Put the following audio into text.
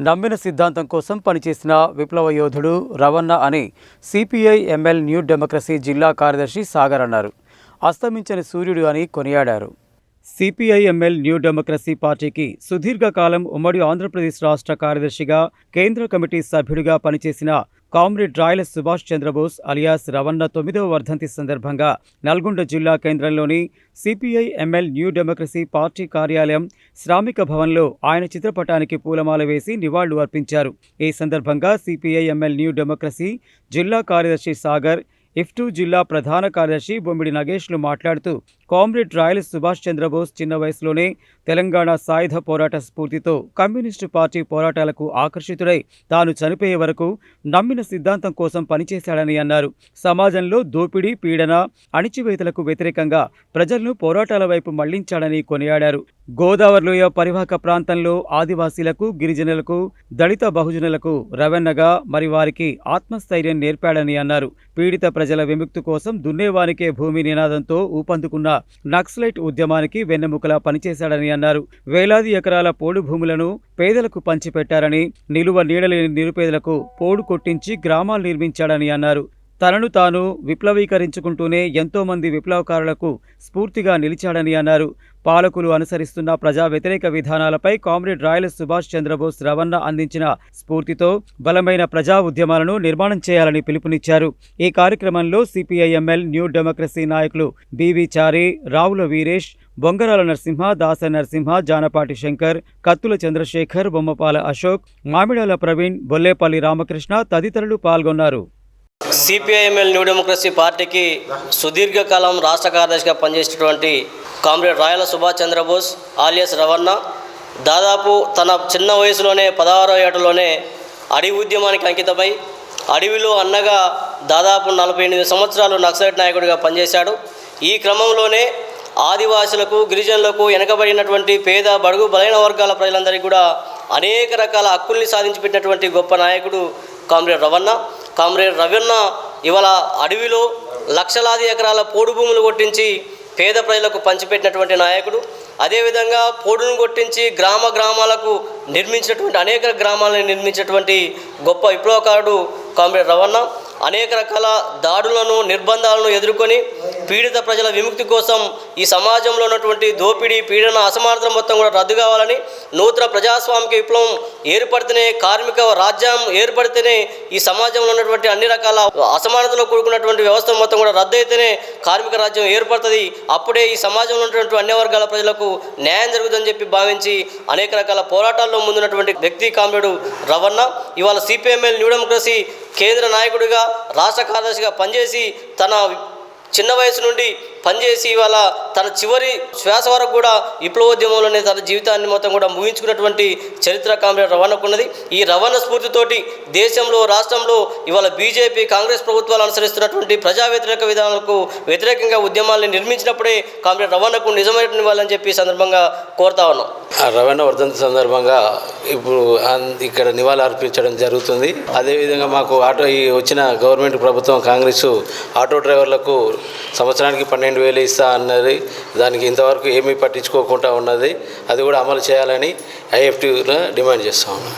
నమ్మిన సిద్ధాంతం కోసం పనిచేసిన విప్లవ యోధుడు రవణ అని సిపిఐ ఎంఎల్ న్యూ డెమోక్రసీ జిల్లా కార్యదర్శి సాగర్ అన్నారు. అస్తమించని సూర్యుడు అని కొనియాడారు. సిపిఐ ఎంఎల్ న్యూ డెమోక్రసీ పార్టీకి సుదీర్ఘకాలం ఉమ్మడి ఆంధ్రప్రదేశ్ రాష్ట్ర కార్యదర్శిగా కేంద్ర కమిటీ సభ్యుడిగా పనిచేసిన కామ్రేడ్ రాయల సుభాష్ చంద్రబోస్ అలియాస్ రవణ తొమ్మిదవ వర్ధంతి సందర్భంగా నల్గొండ జిల్లా కేంద్రంలోని CPI ML New Democracy party కార్యాలయం శ్రామిక భవన్లో ఆయన చిత్రపటానికి పూలమాల వేసి నివాళులు అర్పించారు. ఈ సందర్భంగా సిపిఐ ఎంఎల్ న్యూ డెమోక్రసీ జిల్లా కార్యదర్శి సాగర్ ఇఫ్టూ జిల్లా ప్రధాన కార్యదర్శి బొమ్మిడి నగేష్లు మాట్లాడుతూ కామ్రేడ్ రాయల్ సుభాష్ చంద్రబోస్ చిన్న వయసులోనే తెలంగాణ సాయుధ పోరాట స్ఫూర్తితో కమ్యూనిస్టు పార్టీ పోరాటాలకు ఆకర్షితుడై తాను చనిపోయే వరకు నమ్మిన సిద్ధాంతం కోసం పనిచేశాడని అన్నారు. సమాజంలో దోపిడీ పీడన అణిచివేతలకు వ్యతిరేకంగా ప్రజలను పోరాటాల వైపు మళ్ళించాడని కొనియాడారు. గోదావరిలోయ పరివాహక ప్రాంతంలో ఆదివాసీలకు గిరిజనులకు దళిత బహుజనులకు రవెన్నగా మరి వారికి ఆత్మస్థైర్యం నేర్పాడని అన్నారు. పీడిత ప్రజల విముక్తి కోసం దున్నేవానికే భూమి నినాదంతో ఊపందుకున్నారు నక్సలైట్ ఉద్యమానికి వెన్నెముకలా పనిచేశాడని అన్నారు. వేలాది ఎకరాల పోడు భూములను పేదలకు పంచిపెట్టారని నిలువ నీడలేని నిరుపేదలకు పోడు కొట్టించి గ్రామాలు నిర్మించాడని అన్నారు. తనను తాను విప్లవీకరించుకుంటూనే ఎంతోమంది విప్లవకారులకు స్ఫూర్తిగా నిలిచాడని అన్నారు. పాలకులు అనుసరిస్తున్న ప్రజా వ్యతిరేక విధానాలపై కామ్రేడ్ రాయల సుభాష్ చంద్రబోస్ రవణ అందించిన స్ఫూర్తితో బలమైన ప్రజా ఉద్యమాలను నిర్మాణం చేయాలని పిలుపునిచ్చారు. ఈ కార్యక్రమంలో సిపిఐఎంఎల్ న్యూ డెమోక్రసీ నాయకులు బివి చారి రావుల వీరేష్ బొంగరాల నరసింహ దాస నరసింహ జానపాటి శంకర్ కత్తుల చంద్రశేఖర్ బొమ్మపాల అశోక్ మామిడాల ప్రవీణ్ బొల్లేపల్లి రామకృష్ణ తదితరులు పాల్గొన్నారు. సిపిఐఎంఎల్ న్యూ డెమోక్రసీ పార్టీకి సుదీర్ఘకాలం రాష్ట్ర కార్యదర్శిగా పనిచేసినటువంటి కామ్రేడ్ రాయల సుభాష్ చంద్రబోస్ ఆలియస్ రవణ దాదాపు తన చిన్న వయసులోనే పదహారో ఏటలోనే అడవి ఉద్యమానికి అంకితమై అడవిలో అన్నగా దాదాపు నలభై ఎనిమిది సంవత్సరాలు నక్సలైట్ నాయకుడిగా పనిచేశాడు. ఈ క్రమంలోనే ఆదివాసులకు గిరిజనులకు వెనకబడినటువంటి పేద బడుగు బలైన వర్గాల ప్రజలందరికీ కూడా అనేక రకాల హక్కుల్ని సాధించి పెట్టినటువంటి గొప్ప నాయకుడు కామ్రేడ్ రవణ. కామ్రేడ్ రవణ ఇవాళ అడవిలో లక్షలాది ఎకరాల పోడు భూములు కొట్టించి పేద ప్రజలకు పంచిపెట్టినటువంటి నాయకుడు. అదేవిధంగా పోడును కొట్టించి గ్రామ గ్రామాలకు నిర్మించినటువంటి అనేక గ్రామాలను నిర్మించినటువంటి గొప్ప విప్లవకారుడు కామ్రేడ్ రవణ అనేక రకాల దాడులను నిర్బంధాలను ఎదుర్కొని పీడిత ప్రజల విముక్తి కోసం ఈ సమాజంలో ఉన్నటువంటి దోపిడీ పీడన అసమానత మొత్తం కూడా రద్దు కావాలని నూతన ప్రజాస్వామిక విప్లవం ఏర్పడితేనే కార్మిక రాజ్యం ఏర్పడితేనే ఈ సమాజంలో ఉన్నటువంటి అన్ని రకాల అసమానతలో కూడుకున్నటువంటి వ్యవస్థ మొత్తం కూడా రద్దు అయితేనే కార్మిక రాజ్యం ఏర్పడుతుంది. అప్పుడే ఈ సమాజంలో ఉన్నటువంటి అన్ని వర్గాల ప్రజలకు న్యాయం జరుగుతుందని చెప్పి భావించి అనేక రకాల పోరాటాల్లో ముందున్నటువంటి వ్యక్తి కామ్రేడు రవణ ఇవాళ సిపిఎంఎల్ న్యూ డెమోక్రసీ కేంద్ర నాయకుడిగా రాష్ట్ర కార్యదర్శిగా పనిచేసి తన చిన్న వయసు నుండి పనిచేసి ఇవాళ తన చివరి శ్వాస వరకు కూడా విప్లవోద్యమంలోనే తన జీవితాన్ని మొత్తం కూడా ముగించుకున్నటువంటి చరిత్ర కామ్రేడ్ రవాణాకు ఉన్నది ఈ రవాణా స్ఫూర్తితోటి దేశంలో రాష్ట్రంలో ఇవాళ బీజేపీ కాంగ్రెస్ ప్రభుత్వాలు అనుసరిస్తున్నటువంటి ప్రజా వ్యతిరేక విధానాలకు వ్యతిరేకంగా ఉద్యమాలను నిర్మించినప్పుడే కామ్రేడ్ రవాణాకు నిజమైన ఇవ్వాలని చెప్పి సందర్భంగా కోరుతా ఉన్నాం. ఆ రవాణా వర్ధంతి సందర్భంగా ఇప్పుడు ఇక్కడ నివాళి అర్పించడం జరుగుతుంది. అదేవిధంగా మాకు ఆటో ఈ వచ్చిన గవర్నమెంట్ ప్రభుత్వం కాంగ్రెస్ ఆటో డ్రైవర్లకు సంవత్సరానికి పన్నెండు వేలు ఇస్తా అన్నది దానికి ఇంతవరకు ఏమీ పట్టించుకోకుండా ఉన్నది. అది కూడా అమలు చేయాలని ఐఎఫ్టీలో డిమాండ్ చేస్తా ఉన్నాను